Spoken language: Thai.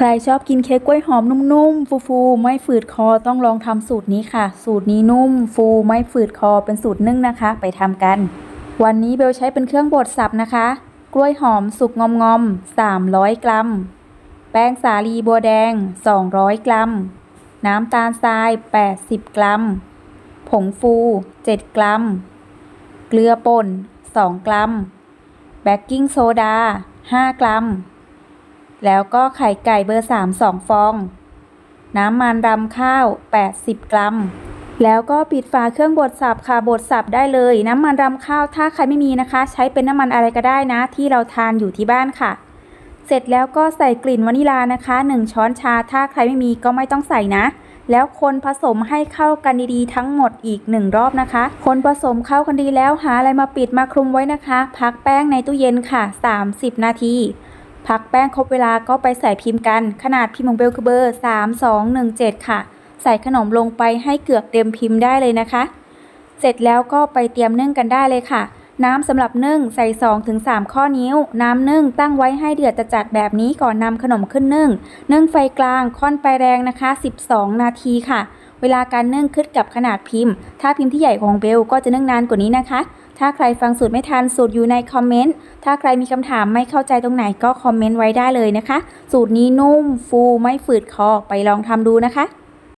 ใครชอบกินเค้กกล้วยหอมนุ่มๆ ฟูๆ ไม่ฝืดคอต้องลองทำสูตรนี้ค่ะ สูตรนี้นุ่ม ฟูไม่ฝืดคอเป็นสูตรนึ่งนะคะ ไปทำกัน วันนี้เบลใช้เป็นเครื่องบดสับนะคะ กล้วยหอมสุกงอมๆ 300 กรัม แป้งสาลีบัวแดง 200 กรัม น้ำตาลทราย 80 กรัม ผงฟู 7 กรัม เกลือป่น 2 กรัม เบกกิ้งโซดา 5 กรัม แล้วก็ไข่ไก่เบอร์ 3 2 ฟอง น้ำมันรำข้าว 80 กรัม แล้วก็ปิดฝาเครื่องบดสับค่ะบดสับได้เลย น้ำมันรำข้าวถ้าใครไม่มีนะคะ ใช้เป็นน้ำมันอะไรก็ได้นะ ที่เราทานอยู่ที่บ้านค่ะ เสร็จแล้วก็ใส่กลิ่นวานิลานะคะ 1 ช้อนชาถ้าใครไม่มีก็ไม่ต้องใส่นะแล้วคนผสมให้เข้ากันดีๆ ทั้งหมดอีก1รอบนะคะ คนผสมเข้ากันดีแล้วหาอะไรมาปิดมาคลุมไว้นะคะ พักแป้งในตู้เย็นค่ะ 30 นาที พักแป้งครบเวลาก็ไปใส่พิมพ์กัน ขนาดพิมพ์ของเบลคือเบอร์ 3217 ค่ะ ใส่ขนมลงไปให้เกือบเต็มพิมพ์ได้เลยนะคะ เสร็จแล้วก็ไปเตรียมนึ่งกันได้เลยค่ะ น้ำสำหรับนึ่งใส่ 2-3 ข้อนิ้ว น้ำนึ่งตั้งไว้ให้เดือดจัดแบบนี้ก่อนนำขนมขึ้นนึ่งนึ่งไฟกลางค่อนไฟแรงนะคะ 12 นาทีค่ะ เวลาการนึ่งขึ้นกับขนาดพิมพ์ ถ้าพิมพ์ที่ใหญ่ของเบลก็จะนึ่งนานกว่านี้นะคะ ถ้าใครฟังสูตรไม่ทันสูตรอยู่ในคอมเมนต์ ถ้าใครมีคำถามไม่เข้าใจตรงไหนก็คอมเมนต์ไว้ได้เลยนะคะ สูตรนี้นุ่มฟูไม่ฝืดคอไปลองทำดูนะคะ